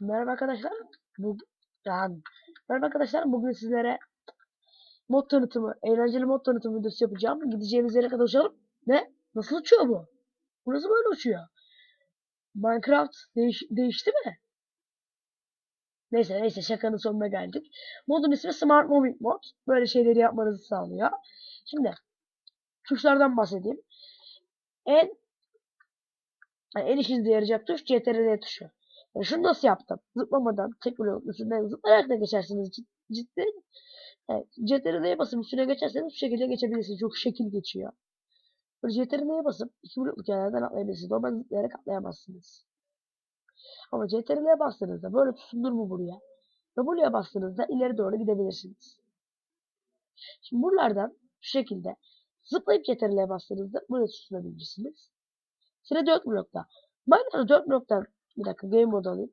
Merhaba arkadaşlar. Bu yani, merhaba arkadaşlar. Bugün sizlere mod tanıtımı, eğlenceli mod tanıtımı videosu yapacağım. Gideceğimiz yere kadar uçalım. Ne? Nasıl uçuyor bu? Bu nasıl böyle uçuyor? Minecraft değiş değişti mi? Neyse neyse şakanın sonuna geldik. Modun ismi Smart Moving Mod. Böyle şeyleri yapmanızı sağlıyor. Şimdi tuşlardan bahsedeyim. En yani en işinize yarayacak tuş CTRL tuşu. Yani şunu nasıl yaptım? Zıplamadan tek blok üstünden zıplayarak da geçersiniz cid ciddi. Evet, CTRL'ye basıp üstüne geçerseniz bu şekilde geçebilirsiniz. Çok şekil geçiyor. Böyle CTRL'ye basıp iki blokluk yerlerden atlayabilirsiniz. Normal zıplayarak atlayamazsınız. Ama CTRL'ye bastığınızda böyle tutundur mu buraya? W'ye bastığınızda ileri doğru gidebilirsiniz. Şimdi buralardan şu şekilde zıplayıp CTRL'ye bastığınızda buraya tutunabilirsiniz. Sıra 4 blokta. Minecraft'ta 4 bloktan bir dakika game mode alayım.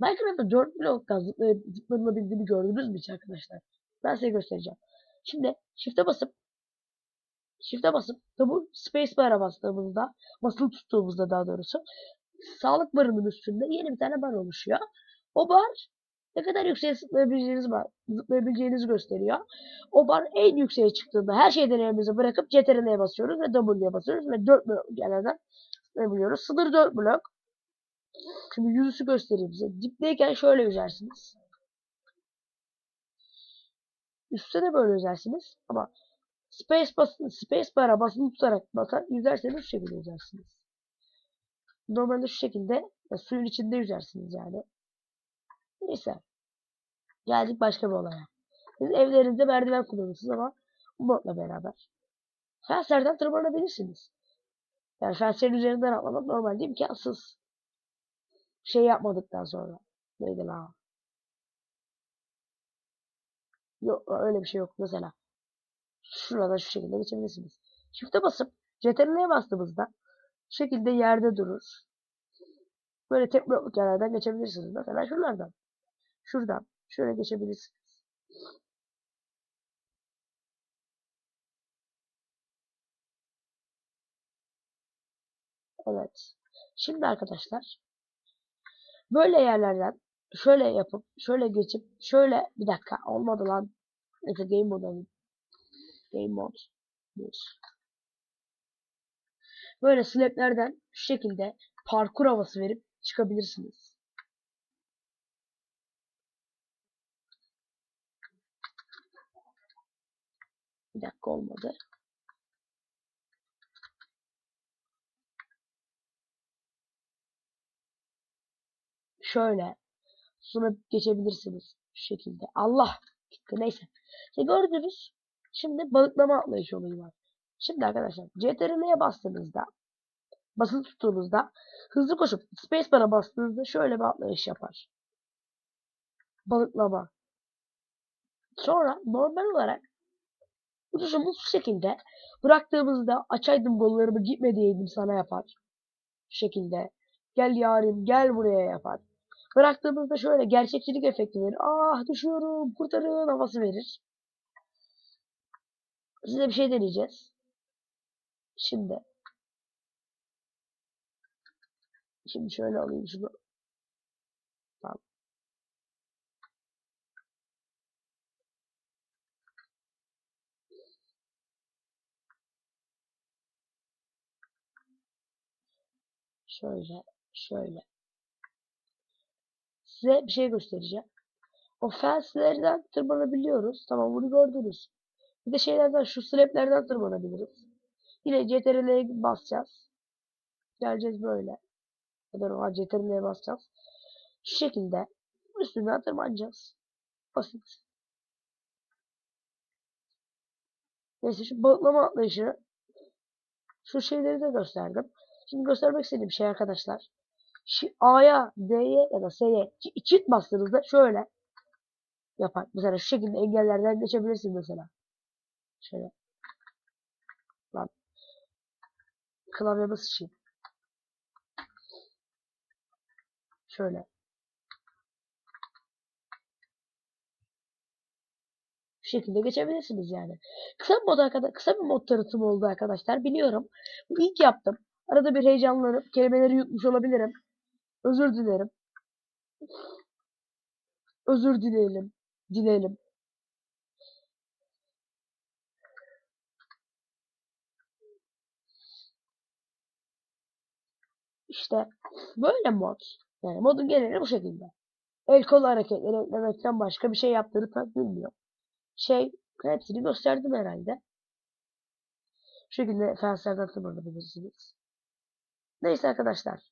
Minecraft'ta 4 bloktan zıplayıp zıplanabildiğini gördünüz mü hiç arkadaşlar? Ben size göstereceğim. Şimdi shift'e basıp shift'e basıp bu space bar'a bastığımızda basılı tuttuğumuzda daha doğrusu sağlık barının üstünde yeni bir tane bar oluşuyor. O bar ne kadar yükseğe zıplayabileceğiniz bar, zıplayabileceğinizi gösteriyor. O bar en yükseğe çıktığında her şeyden elimizi bırakıp CTRL'ye basıyoruz ve W'ye basıyoruz ve 4 blok yerlerden zıplayabiliyoruz. Sınır 4 blok. Şimdi yüzüsü göstereyim size. Dipteyken şöyle yüzersiniz. Üstte de böyle yüzersiniz ama space basın, space bar'a basılı tutarak basar, yüzerseniz şu şekilde yüzersiniz. Normalde şu şekilde ya, suyun içinde yüzersiniz yani. Neyse. Geldik başka bir olaya. Siz evlerinizde merdiven kullanırsınız ama modla beraber. Fenslerden tırmanabilirsiniz. Yani fenslerin üzerinden atlamak normalde imkansız. Şey yapmadıktan sonra. Neydi la? Yok öyle bir şey yok mesela. Şurada şu şekilde geçebilirsiniz. Shift'e basıp CTRL'ye bastığımızda şu şekilde yerde durur. Böyle tek blokluk yerlerden geçebilirsiniz. Mesela şuralardan. Şuradan. Şöyle geçebilirsiniz. Evet. Şimdi arkadaşlar böyle yerlerden şöyle yapıp şöyle geçip şöyle bir dakika olmadı lan. Neyse game mode alayım. Game mode. Böyle slaplerden şu şekilde parkur havası verip çıkabilirsiniz. Bir dakika olmadı. Şöyle sonra geçebilirsiniz şu şekilde. Allah gitti neyse. İşte gördünüz. Şimdi balıklama atlayış olayı var. Şimdi arkadaşlar CTRL'ye bastığınızda basılı tuttuğunuzda hızlı koşup spacebar'a bastığınızda şöyle bir atlayış yapar. Balıklama. Sonra normal olarak uçuşumuz şu şekilde bıraktığımızda açaydım gollarımı gitme diyeydim sana yapar. Şu şekilde. Gel yarim gel buraya yapar. Bıraktığımızda şöyle gerçekçilik efekti verir. Ah düşüyorum kurtarın havası verir. Size bir şey deneyeceğiz. Şimdi. Şimdi şöyle alayım şunu. Tamam. Şöyle, şöyle. Size bir şey göstereceğim. O fenslerden tırmanabiliyoruz. Tamam bunu gördünüz. Bir de şeylerden şu slaplerden tırmanabiliriz. Yine CTRL'ye basacağız. Geleceğiz böyle. Ya da CTRL'ye basacağız. Şu şekilde üstünden tırmanacağız. Basit. Neyse şu balıklama atlayışı şu şeyleri de gösterdim. Şimdi göstermek istediğim şey arkadaşlar. A'ya, D'ye ya da S'ye çift bastığınızda şöyle yapar. Mesela şu şekilde engellerden geçebilirsin mesela. Şöyle. Lan. Klavyeme sıçayım. Şöyle. Şekilde geçebilirsiniz yani. Kısa bir mod arkadaşlar, kısa bir mod tanıtımı oldu arkadaşlar. Biliyorum. Bu ilk yaptım. Arada bir heyecanlanıp kelimeleri yutmuş olabilirim. Özür dilerim. Özür dileyelim. Dileyelim. İşte böyle mod. Yani modun geneli bu şekilde. El kol hareketleri eklemekten başka bir şey yaptığını pek bilmiyor. Şey hepsini gösterdim herhalde. Şu şekilde felsefeden tırmanabilirsiniz. Neyse arkadaşlar.